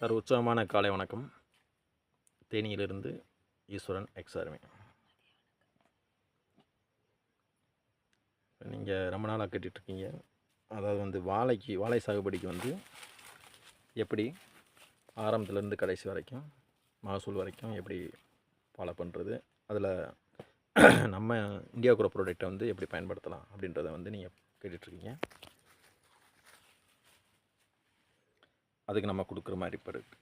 Sir உற்சவமான காலை வணக்கம். தேனியிலிருந்து ஈஸ்வரன் X நீங்கள் ரொம்ப நாளாக கேட்டுட்ருக்கீங்க அதாவது வந்து வாழைக்கு வாழை சாகுபடிக்கு வந்து எப்படி ஆரம்பத்துலேருந்து கடைசி வரைக்கும் மகசூல் வரைக்கும் எப்படி ஃபாலோ பண்ணுறது அதில் நம்ம இந்தியா குரோ ப்ராடக்டை வந்து எப்படி பயன்படுத்தலாம் அப்படின்றத வந்து நீங்கள் கேட்டுட்ருக்கீங்க அதுக்கு நம்ம கொடுக்குற மாதிரி இப்போ இருக்கு.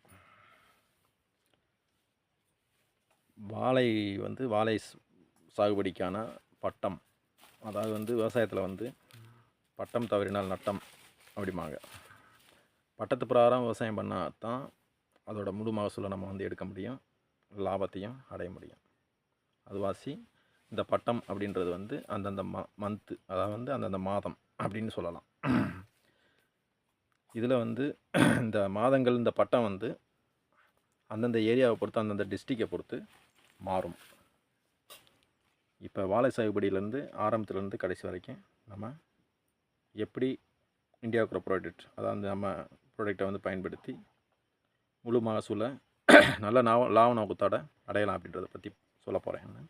வாழை வந்து வாழை சாகுபடிக்கான பட்டம். அதாவது வந்து விவசாயத்தில் வந்து பட்டம் தவறினால் நட்டம் அப்படிம்பாங்க. பட்டத்து பிரகாரம் விவசாயம் பண்ணால் தான் அதோட முழு மகசூலை நம்ம வந்து எடுக்க முடியும் லாபத்தையும் அடைய முடியும். அதுவாசி இந்த பட்டம் அப்படின்றது வந்து அந்தந்த ம மந்த்து அதாவது வந்து அந்தந்த மாதம் அப்படின்னு சொல்லலாம். இதில் வந்து இந்த மாதங்கள் இந்த பட்டம் வந்து அந்தந்த ஏரியாவை பொறுத்து அந்தந்த டிஸ்ட்ரிக்டை பொறுத்து மாறும். இப்போ வாழை சாகுபடியிலேருந்து ஆரம்பத்துலேருந்து கடைசி வரைக்கும் நம்ம எப்படி இந்தியா ப்ராடக்ட் அதாவது நம்ம ப்ராடக்டை வந்து பயன்படுத்தி முழு மகசூலை நல்ல லாப லாப நோக்கத்தோட அடையலாம் அப்படின்றத பற்றி சொல்ல போகிறேன்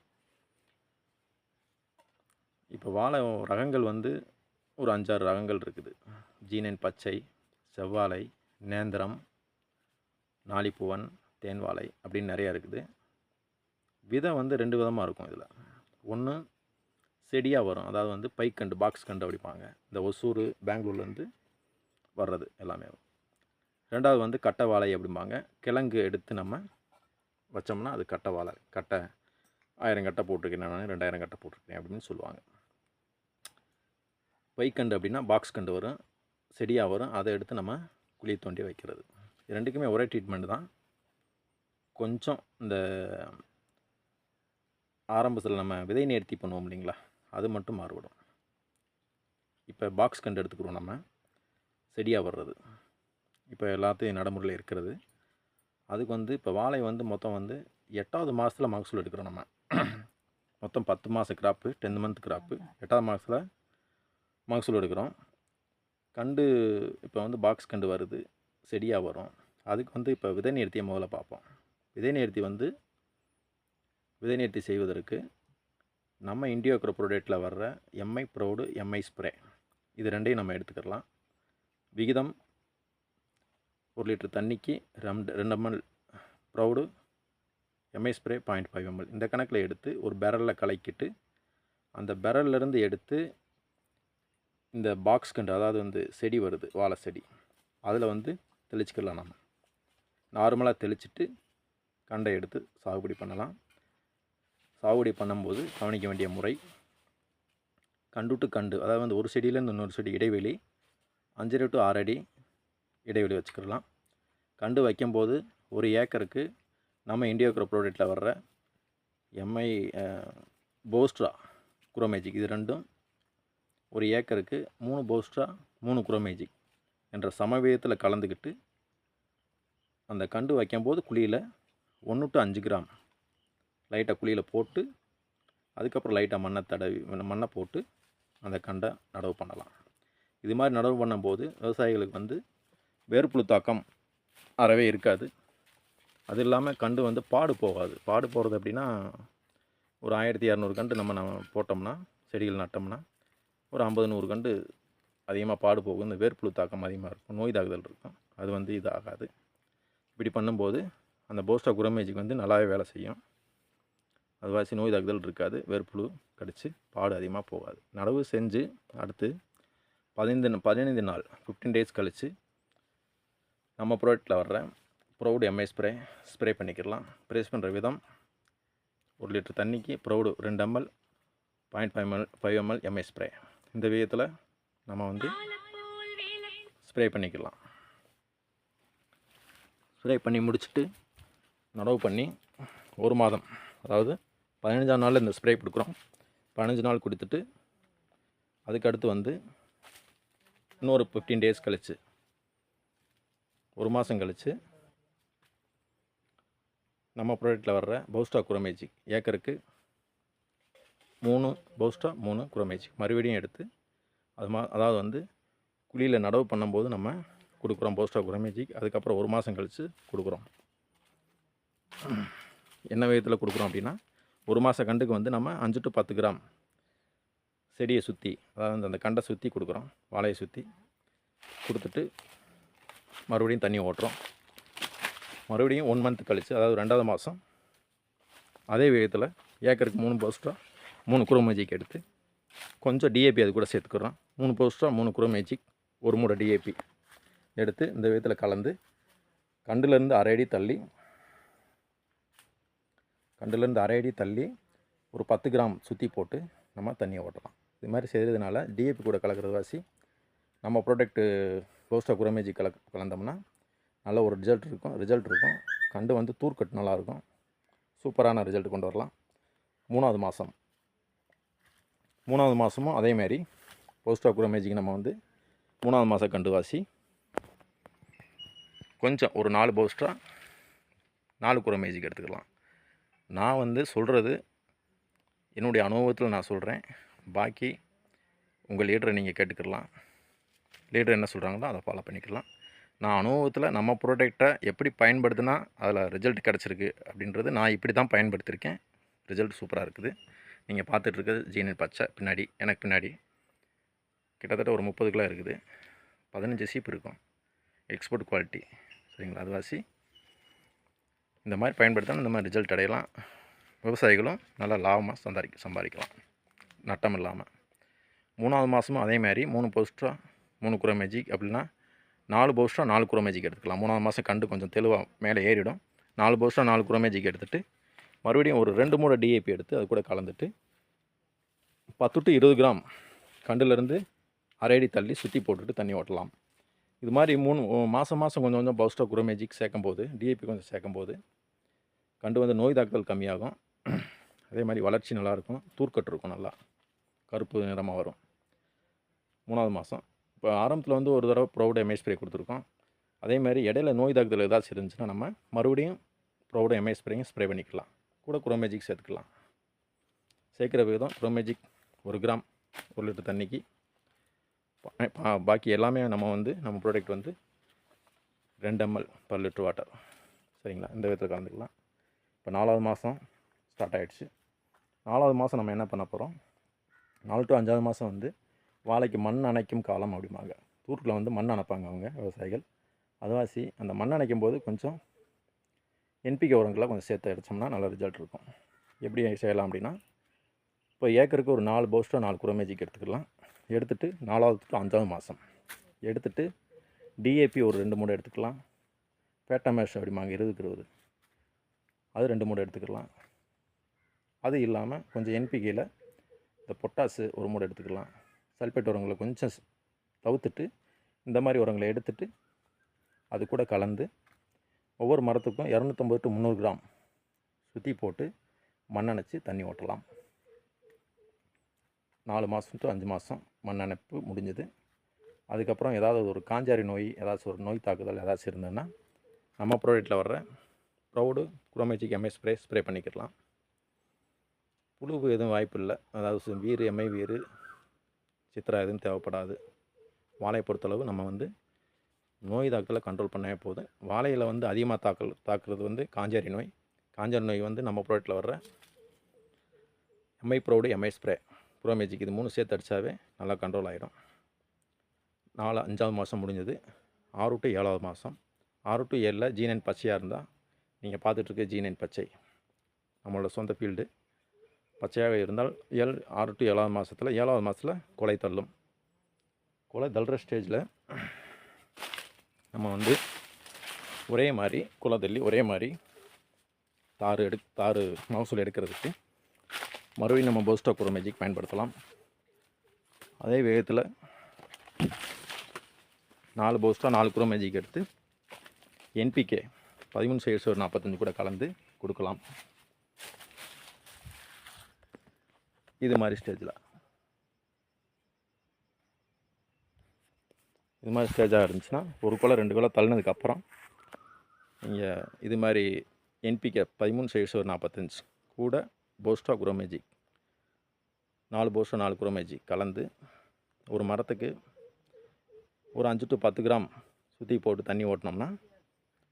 இப்போ வாழை ரகங்கள் வந்து ஒரு அஞ்சாறு ரகங்கள் இருக்குது. ஜீனன் பச்சை செவ்வாழை நேந்திரம் நாளிப்பூவன் தேன்வாழை அப்படின்னு நிறையா இருக்குது. விதை வந்து ரெண்டு விதமாக இருக்கும் இதில். ஒன்று செடியாக வரும். அதாவது வந்து பைக்கண்டு பாக்ஸ் கண்டு அப்படிப்பாங்க இந்த ஒசூர் பெங்களூர்லேருந்து வர்றது எல்லாமே. ரெண்டாவது வந்து கட்டை வாழை அப்படிம்பாங்க. கிழங்கு எடுத்து நம்ம வச்சோம்னா அது கட்டை வாழை கட்டை ஆயிரம் கட்டை போட்டிருக்கேன் நான் ரெண்டாயிரம் கட்டை போட்டிருக்கேன் அப்படின்னு சொல்லுவாங்க. பைக்கண்டு அப்படின்னா பாக்ஸ் கண்டு வரும். செடியாக வரும். அதை எடுத்து நம்ம குழி தோண்டி வைக்கிறது. ரெண்டுக்குமே ஒரே ட்ரீட்மெண்ட் தான். கொஞ்சம் இந்த ஆரம்பத்தில் நம்ம விதை நேர்த்தி பண்ணுவோம் இல்லைங்களா? அது மட்டும் மாறுபடும். இப்போ பாக்ஸ் கண்டு எடுத்துக்கிறோம் நம்ம. செடியாக வர்றது. இப்போ எல்லாத்தையும் நடைமுறையில் இருக்கிறது. அதுக்கு வந்து இப்போ வாழை வந்து மொத்தம் வந்து எட்டாவது மாதத்தில் மகசூல் எடுக்கிறோம் நம்ம. மொத்தம் பத்து மாத கிராப்பு டென் மந்த் கிராப்பு எட்டாவது மாதத்தில் மகசூல் எடுக்கிறோம். கண்டு இப்போ வந்து பாக்ஸ் கண்டு வருது செடியாக வரும். அதுக்கு வந்து இப்போ விதை நேர்த்தியை முதல்ல பார்ப்போம். விதை நேர்த்தி வந்து விதை நேர்த்தி செய்வதற்கு நம்ம இண்டியோக்ரோ ப்ரோடக்ட்டில் வர்ற எம்ஐ ப்ரௌடு எம்ஐ ஸ்ப்ரே இது ரெண்டையும் நம்ம எடுத்துக்கலாம். விகிதம் ஒரு லிட்டர் தண்ணிக்கு ரெண்டு ரெண்டு ml proud MI spray point five ml இந்த கணக்கில் எடுத்து ஒரு பேரலில் கலக்கிட்டு அந்த பேரல்லேருந்து எடுத்து இந்த பாக்ஸ் கண்டு அதாவது வந்து செடி வருது வாழை செடி. அதில் வந்து தெளிச்சிக்கலாம் நம்ம நார்மலாக தெளிச்சிட்டு கண்டை எடுத்து சாகுபடி பண்ணலாம். சாகுபடி பண்ணும்போது கவனிக்க வேண்டிய முறை கண்டு டு கண்டு அதாவது வந்து ஒரு செடியிலேருந்து இன்னொரு செடி இடைவெளி அஞ்சரை டு ஆறு அடி இடைவெளி வச்சுக்கிடலாம். கண்டு வைக்கும்போது ஒரு ஏக்கருக்கு நம்ம இண்டியோக்ரோ ப்ராடக்ட்டில் வர்ற எம்ஐ போஸ்ட்ரா குரோமேஜிக் இது ரெண்டும் ஒரு ஏக்கருக்கு மூணு போஸ்டா மூணு குரோமேஜிக் என்ற சமவீதத்தில் கலந்துக்கிட்டு அந்த கண்டு வைக்கும்போது குழியில் ஒன்று டு அஞ்சு கிராம் லைட்டாக குழியில் போட்டு அதுக்கப்புறம் லைட்டாக மண்ணை தடவி மண்ணை போட்டு அந்த கண்டை நடவு பண்ணலாம். இது மாதிரி நடவு பண்ணும்போது விவசாயிகளுக்கு வந்து வேர்ப்புழு தாக்கம் அறவே இருக்காது. அது இல்லாமல் கண்டு வந்து பாடு போகாது. பாடு போகிறது அப்படின்னா ஒரு ஆயிரத்தி இரநூறு கண்டு நம்ம நம்ம போட்டோம்னா செடிகள் நட்டோம்னா ஒரு ஐம்பது நூறு கண்டு அதிகமாக பாடு போகும் இந்த வேர்ப்புழு தாக்கம் அதிகமாக இருக்கும். நோய் தாக்குதல் இருக்கும். அது வந்து இது ஆகாது இப்படி பண்ணும்போது அந்த போஸ்டா குரமேஜுக்கு வந்து நல்லாவே வேலை செய்யும். அதுவாசி நோய் தாக்குதல் இருக்காது. வேர்ப்புழு கடித்து பாடு அதிகமாக போகாது. நடவு செஞ்சு அடுத்து பதினைந்து பதினைந்து நாள் ஃபிஃப்டீன் டேஸ் கழித்து நம்ம ப்ராடக்ட்டில் வர்ற Proud M I spray spray பண்ணிக்கிடலாம். ப்ரேஸ் பண்ணுற விதம் ஒரு லிட்டர் தண்ணிக்கு ப்ரௌடு ரெண்டு ml point five ml five ml MI spray இந்த விதத்தில் நம்ம வந்து ஸ்ப்ரே பண்ணிக்கலாம். ஸ்ப்ரே பண்ணி முடிச்சுட்டு நடவு பண்ணி ஒரு மாதம் அதாவது பதினஞ்சாம் நாளில் இந்த ஸ்ப்ரே கொடுக்குறோம். பதினஞ்சு நாள் கொடுத்துட்டு அதுக்கடுத்து வந்து இன்னொரு ஃபிஃப்டீன் டேஸ் கழிச்சு ஒரு மாதம் கழித்து நம்ம ப்ராடக்ட்டில் வர்ற பௌஸ்டா குரோமேஜிக் ஏக்கருக்கு மூணு பௌஸ்டா மூணு குரோமேஜிக் மறுபடியும் எடுத்து அது மா அதாவது வந்து குழியில் நடவு பண்ணும்போது நம்ம கொடுக்குறோம் போஸ்டா குரமேஜிக் அதுக்கப்புறம் ஒரு மாதம் கழித்து கொடுக்குறோம். என்ன விதத்தில் கொடுக்குறோம் அப்படின்னா ஒரு மாத கண்டுக்கு வந்து நம்ம அஞ்சு டு பத்து கிராம் செடியை சுற்றி அதாவது அந்த கண்டை சுற்றி கொடுக்குறோம். வாழையை சுற்றி கொடுத்துட்டு மறுபடியும் தண்ணி ஓட்டுறோம். மறுபடியும் ஒன் மந்த் கழித்து அதாவது ரெண்டாவது மாதம் அதே விதத்தில் ஏக்கருக்கு மூணு போஸ்டா மூணு குரோ மேஜிக் எடுத்து கொஞ்சம் டிஏபி அது கூட சேர்த்துக்கிறோம். மூணு போஸ்ட்டாக மூணு குரோ மேஜிக் ஒரு மூடை டிஏபி எடுத்து இந்த விதத்தில் கலந்து கண்டுலேருந்து அரை அடி தள்ளி கண்டுலேருந்து அரை அடி தள்ளி ஒரு பத்து கிராம் சுற்றி போட்டு நம்ம தண்ணியை ஓட்டலாம். இது மாதிரி செய்கிறதுனால டிஏபி கூட கலக்கிறது வாசி நம்ம ப்ராடக்ட்டு போஸ்டா குரமேஜி கல கலந்தோம்னா நல்ல ஒரு ரிசல்ட் இருக்கும். ரிசல்ட் இருக்கும். கண்டு வந்து தூர்க்கட்டு நல்லாயிருக்கும் சூப்பரான ரிசல்ட் கொண்டு வரலாம். மூணாவது மாதம் மூணாவது மாதமும் அதேமாரி போஸ்ட் ஆஃப் குரோமேஜிக்கு நம்ம வந்து மூணாவது மாதம் கண்டுவாசி கொஞ்சம் ஒரு நாலு போஸ்டா நாலு குரோமேஜிக் எடுத்துக்கலாம். நான் வந்து சொல்கிறது என்னுடைய அனுபவத்தில் நான் சொல்கிறேன் பாக்கி உங்கள் லீடரை நீங்கள் கேட்டுக்கிடலாம் லீடர் என்ன சொல்கிறாங்களோ அதை ஃபாலோ பண்ணிக்கலாம். நான் அனுபவத்தில் நம்ம ப்ராடக்டை எப்படி பயன்படுத்தினா அதில் ரிசல்ட் கிடச்சிருக்கு அப்படின்றது நான் இப்படி தான் பயன்படுத்தியிருக்கேன் ரிசல்ட் சூப்பராக இருக்குது. நீங்கள் பார்த்துட்டு இருக்கிறது பச்சை பின்னாடி எனக்கு பின்னாடி. கிட்டத்தட்ட ஒரு முப்பது கிலோ இருக்குது. பதினஞ்சு சீப் இருக்கும். எக்ஸ்போர்ட் குவாலிட்டி சரிங்களா? அதுவாசி. இந்த மாதிரி பயன்படுத்தினா இந்த மாதிரி ரிசல்ட் அடையலாம். விவசாயிகளும் நல்லா லாபமாக சம்பாதிக்க சம்பாதிக்கலாம். நட்டம் இல்லாமல் மூணாவது மாதமும் அதே மாதிரி. மூணு போஸ்டா மூணு குரோ மேஜிக் அப்படின்னா நாலு போஸ்டா நாலு குரோ மேஜிக் எடுத்துக்கலாம். மூணாவது மாதம் கண்டு கொஞ்சம் தெளிவாக மேலே ஏறிடும். நாலு போஸ்டா நாலு குரோ மேஜிக் எடுத்துகிட்டு மறுபடியும் ஒரு ரெண்டு மூணு டிஏபி எடுத்து அது கூட கலந்துட்டு பத்து டு இருபது கிராம் கண்டுலேருந்து அரை அடி தள்ளி சுற்றி போட்டுட்டு தண்ணி ஓட்டலாம். இது மாதிரி மூணு மாதம் மாதம் கொஞ்சம் கொஞ்சம் பவுஸ்டா குரோமேஜிக் சேர்க்கும் போது டிஏபி கொஞ்சம் சேர்க்கும் போது கண்டு வந்து நோய் தாக்குதல் கம்மியாகும். அதே மாதிரி வளர்ச்சி நல்லாயிருக்கும் தூர்க்கட்டு இருக்கும் நல்லா கருப்பு நிறமாக வரும். மூணாவது மாதம் இப்போ ஆரம்பத்தில் வந்து ஒரு தடவை ப்ரௌட் எம்ஐ ஸ்ப்ரே கொடுத்துருக்கோம். அதே மாதிரி இடையில நோய் தாக்குதல் ஏதாச்சும் இருந்துச்சுன்னா நம்ம மறுபடியும் ப்ரௌட் எம்ஐ ஸ்ப்ரேயும் ஸ்ப்ரே பண்ணிக்கலாம். கூட குரோமேஜிக் சேர்த்துக்கலாம். சேர்க்குற விதம் குரோமேஜிக் ஒரு கிராம் ஒரு லிட்டர் தண்ணிக்கு. பாக்கி எல்லாமே நம்ம வந்து நம்ம ப்ராடக்ட் வந்து ரெண்டு எம்எல் பர் லிட்டர் வாட்டர் சரிங்களா? இந்த விதத்தில் கலந்துக்கலாம். இப்போ நாலாவது மாதம் ஸ்டார்ட் ஆகிடுச்சு நாலாவது மாதம் நம்ம என்ன பண்ண போகிறோம் நாலு டு அஞ்சாவது மாதம் வந்து வாழைக்கு மண் அணைக்கும் காலம் அப்படிம்பாங்க. தூர்க்கில் வந்து மண் அணைப்பாங்க அவங்க விவசாயிகள். அதுவாசி அந்த மண் அணைக்கும் போது கொஞ்சம் என்பிகே உரங்களை கொஞ்சம் சேர்த்து அடித்தோம்னா நல்ல ரிசல்ட் இருக்கும். எப்படி செய்யலாம் அப்படின்னா இப்போ ஏக்கருக்கு ஒரு நாலு போஸ்டோ நாலு குரோமேஜிக் எடுத்துக்கலாம். எடுத்துகிட்டு நாலாவது அஞ்சாவது மாதம் எடுத்துகிட்டு டிஏபி ஒரு ரெண்டு மூணு எடுத்துக்கலாம். பேட்டாமேஷ் அப்படிம்பாங்க இருபதுக்கு இருபது. அது ரெண்டு மூணு எடுத்துக்கலாம். அது இல்லாமல் கொஞ்சம் என்பிகேயில் இந்த பொட்டாசு ஒரு மூணு எடுத்துக்கலாம். சல்பேட் உரங்களை கொஞ்சம் ஸ்- தவிர்த்துட்டு இந்த மாதிரி உரங்களை எடுத்துட்டு அது கூட கலந்து ஒவ்வொரு மரத்துக்கும் இரநூத்தம்பது டு முந்நூறு கிராம் சுற்றி போட்டு மண்ணணைச்சி தண்ணி ஓட்டலாம். நாலு மாதம் டு அஞ்சு மாதம் மண்ணணைப்பு முடிஞ்சது. அதுக்கப்புறம் ஏதாவது ஒரு காஞ்சாரி நோய் ஏதாச்சும் ஒரு நோய் தாக்குதல் ஏதாச்சும் இருந்ததுன்னா நம்ம ப்ராடக்ட்டில் வர்ற proud Cromagic MI spray spray பண்ணிக்கலாம் புழுவு எதுவும் வாய்ப்பு இல்லை. அதாவது வீர் எம்ஐ வீர் சித்திரா எதுவும் தேவைப்படாது. வாழையை பொறுத்தளவு நம்ம வந்து நோய் தாக்கலை கண்ட்ரோல் பண்ணவே போதும் வாழையில் வந்து அதிகமாக தாக்கல் தாக்குறது வந்து காஞ்சாரி நோய். காஞ்சாரி நோய் வந்து நம்ம ப்ராடக்ட்டில் வர்ற MI proud MI spray Promagic இது மூணு சேர்த்து அடித்தாவே நல்லா கண்ட்ரோல் ஆகிடும் நாலு அஞ்சாவது மாதம் முடிஞ்சது. ஆறு டு ஏழாவது மாதம் ஆறு டு ஏழில் ஜீனன் பச்சையாக இருந்தால் நீங்கள் பார்த்துட்ருக்க ஜீனன் பச்சை. நம்மளோட சொந்த ஃபீல்டு பச்சையாக இருந்தால் ஏழு ஆறு டு ஏழாவது மாதத்தில் ஏழாவது மாதத்தில் கொலை தள்ளும். கொலை தள்ளுற ஸ்டேஜில் நம்ம வந்து ஒரே மாதிரி குலதள்ளி ஒரே மாதிரி தாறு எடு தாறு மகசூல் எடுக்கிறதுக்கு மறுபடியும் நம்ம போஸ்டோ குரோமேஜிக் பயன்படுத்தலாம். அதே வேகத்தில் நாலு போஸ்டா நாலு குரோமேஜிக் எடுத்து என்பிகே பதிமூணு சைட்ஸ் ஒரு நாற்பத்தஞ்சு கூட கலந்து கொடுக்கலாம். இது மாதிரி ஸ்டேஜில் இது மாதிரி ஸ்டேஜாக இருந்துச்சுன்னா ஒரு குலை ரெண்டு குலை தள்ளினதுக்கப்புறம் நீங்கள் இது மாதிரி என்பிகே பதிமூணு சைஸ் ஒரு நாற்பத்தஞ்சு கூட போஸ்டா குரோமேஜிக் நாலு போஸ்டா நாலு குரோமேஜிக் கலந்து ஒரு மரத்துக்கு ஒரு அஞ்சு டு பத்து கிராம் சுற்றி போட்டு தண்ணி ஓட்டினோம்னா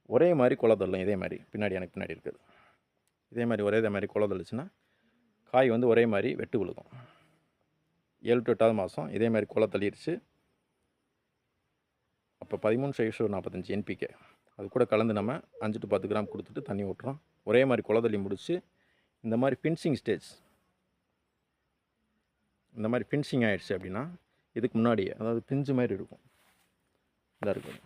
ஒரே மாதிரி குலை தள்ளும் இதே மாதிரி. பின்னாடி எனக்கு பின்னாடி இருக்குது. இதே மாதிரி ஒரே இதே மாதிரி குலை தள்ளுச்சுன்னா காய் வந்து ஒரே மாதிரி வெட்டு விழுகும். ஏழு டு எட்டாவது மாதம் இதே மாதிரி குலை தள்ளிடுச்சு அப்போ பதிமூணு சைஸு நாற்பத்தஞ்சு என்பிகே அது கூட கலந்து நம்ம அஞ்சு டு பத்து கிராம் கொடுத்துட்டு தண்ணி ஊட்டுறோம் ஒரே மாதிரி குலை முடித்து இந்த மாதிரி ஃபின்சிங் ஸ்டேஜ் இந்த மாதிரி ஃபின்சிங் ஆகிடுச்சு அப்படின்னா இதுக்கு முன்னாடியே அதாவது பிஞ்சு மாதிரி இருக்கும். இதாக இருக்கும்.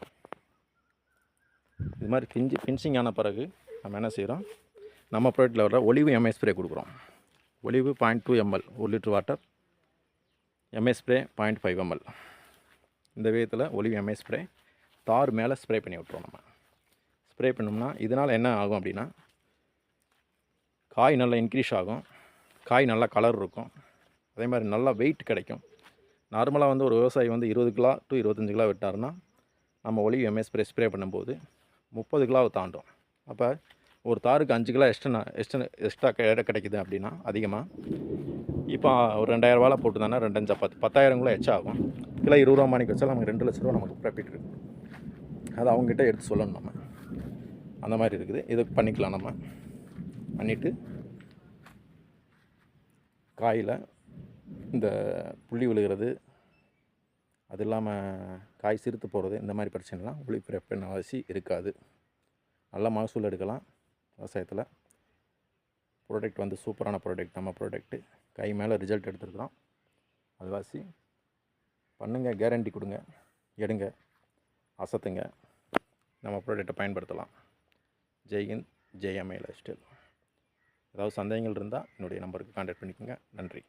இது மாதிரி பிஞ்சு ஃபின்சிங் ஆன பிறகு நம்ம என்ன செய்கிறோம் நம்ம ப்ராடக்ட்டில் வர ஒலிவு எம்ஐ ஸ்ப்ரே கொடுக்குறோம். ஒலிவு பாயிண்ட் டூ எம்எல் ஒரு litre water MI spray point five ml இந்த விதத்தில் ஒலிவு எம்ஐ ஸ்ப்ரே தார் மேலே ஸ்ப்ரே பண்ணி விட்ருவோம் நம்ம. ஸ்ப்ரே பண்ணோம்னா இதனால் என்ன ஆகும் அப்படின்னா காய் நல்லா இன்க்ரீஸ் ஆகும் காய் நல்லா கலர் இருக்கும். அதே மாதிரி நல்லா வெயிட் கிடைக்கும். நார்மலாக வந்து ஒரு விவசாயி வந்து இருபது கிலோ டு இருபத்தஞ்சி கிலோ விட்டாருன்னா நம்ம ஒலி எம்எஸ் ஸ்ப்ரே ஸ்ப்ரே பண்ணும்போது முப்பது கிலோவை தாண்டும். அப்போ ஒரு தாருக்கு அஞ்சு கிலோ எக்ஸ்ட்ரா எக்ஸ்ட்ரா எக்ஸ்ட்ரா கிடைக்குது அப்படின்னா அதிகமாக இப்போ ஒரு ரெண்டாயிரம் ரூபாயில் போட்டுதானே ரெண்டஞ்சா பத்து பத்தாயிரம் கூட எச்சா ஆகும் கிலோ இருபது ரூபா மணிக்கு வச்சாலும் நமக்கு ரெண்டு லட்ச ரூபா நமக்கு ப்ராஃபிட் இருக்குது அதை அவங்ககிட்ட எடுத்து சொல்லணும் நம்ம. அந்த மாதிரி இருக்குது. இதுக்கு பண்ணிக்கலாம் நம்ம. பண்ணிவிட்டு காயில் இந்த புள்ளி விழுகிறது அது இல்லாமல் காய் சிறுத்து போகிறது இந்த மாதிரி பிரச்சனைலாம் ஒளி அவசியம் இருக்காது. நல்ல மகசூல் எடுக்கலாம் விவசாயத்தில். ப்ராடக்ட் வந்து சூப்பரான ப்ராடக்ட் நம்ம ப்ராடக்ட்டு கை மேலே ரிசல்ட் எடுத்துருக்குறோம். அதுவாசி பண்ணுங்கள் கேரண்டி கொடுங்க எடுங்க அசத்துங்க. நம்ம ப்ராடக்ட்டை பயன்படுத்தலாம். ஜெய்ஹிந்த் ஜெய் லைஃப் ஸ்டைல் ஏதாவது சந்தேகங்கள் இருந்தால் என்னுடைய நம்பருக்கு கான்டாக்ட் பண்ணிக்கோங்க. நன்றி.